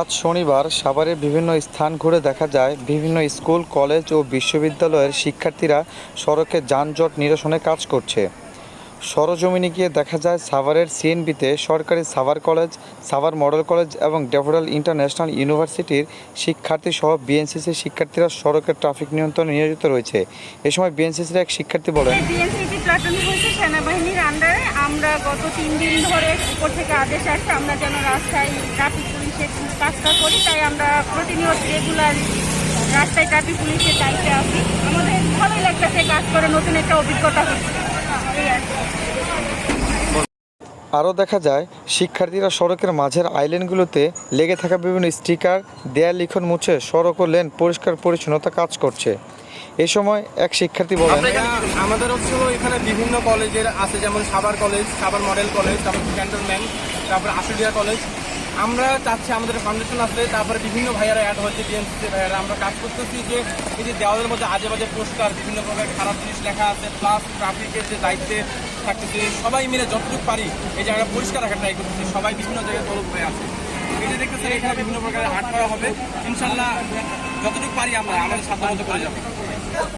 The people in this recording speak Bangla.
আজ শনিবার সাভারের বিভিন্ন স্থান ঘুরে দেখা যায় বিভিন্ন স্কুল, কলেজ ও বিশ্ববিদ্যালয়ের শিক্ষার্থীরা সড়কে যানজট নিরসনে কাজ করছে। সরজমিনে গিয়ে দেখা যায় সাভারের সিএনবিতে সরকারি Savar college, Savar model college এবং ডেভোডাল ইন্টারন্যাশনাল ইউনিভার্সিটির শিক্ষার্থী সহ বিএনসিসির শিক্ষার্থীরা সড়কের ট্রাফিক নিয়ন্ত্রণে নিয়োজিত রয়েছে। এ সময় বিএনসিসির এক শিক্ষার্থী বলেন বিএনসিসি সেনাবাহিনীর আন্ডারে আমরা গত তিন দিন ধরে উপর থেকে আদেশ আসছে, আমরা যেন রাস্তায় ট্রাফিক পুলিশের কাজটা করি তাই আমরা প্রতিনিয়ত রেগুলার রাস্তায় ট্রাফিক পুলিশের দায়িত্বে আছি। আমাদের ভালোই লাগতেছে কাজ করে নতুন একটা অভিজ্ঞতা হচ্ছে। এই আর আরও দেখা যায় শিক্ষার্থীরা সড়কের মাঝের আইল্যান্ডগুলোতে লেগে থাকা বিভিন্ন স্টিকার দেয়াল লিখন মুছে সড়ক ও লেন পরিষ্কার পরিচ্ছন্নতা কাজ করছে। এ সময় এক শিক্ষার্থী বলেন আমাদের হচ্ছে এখানে বিভিন্ন কলেজের আছে যেমন সাবার কলেজ সাবার মডেল কলেজ তারপর ক্যান্টনমেন্ট তারপর আশুলিয়া কলেজ আমরা চাচ্ছি, আমাদের ফাউন্ডেশন আছে, তারপরে বিভিন্ন ভাইয়ারা অ্যাড হয়েছে ডিএমসি ভাইয়ারা। আমরা কাজ করতেছি যে, এই যে দেওয়ালের মধ্যে আজে বাজে পোস্টার বিভিন্ন প্রকার খারাপ জিনিস লেখা আছে প্লাস ট্রাফিকের যে দায়িত্বে থাকতেছি, সবাই মিলে যতটুকু পারি এই জায়গাটা পরিষ্কার রাখার ট্রাই করতেছি। সবাই বিভিন্ন জায়গায় তরফ হয়ে আছে। যে দেখতেছেন, এখানে বিভিন্ন প্রকার হাট করা হবে। ইনশাল্লাহ যতটুকু পারি আমরা, আমাদের সাধ্যমতো করে যাব।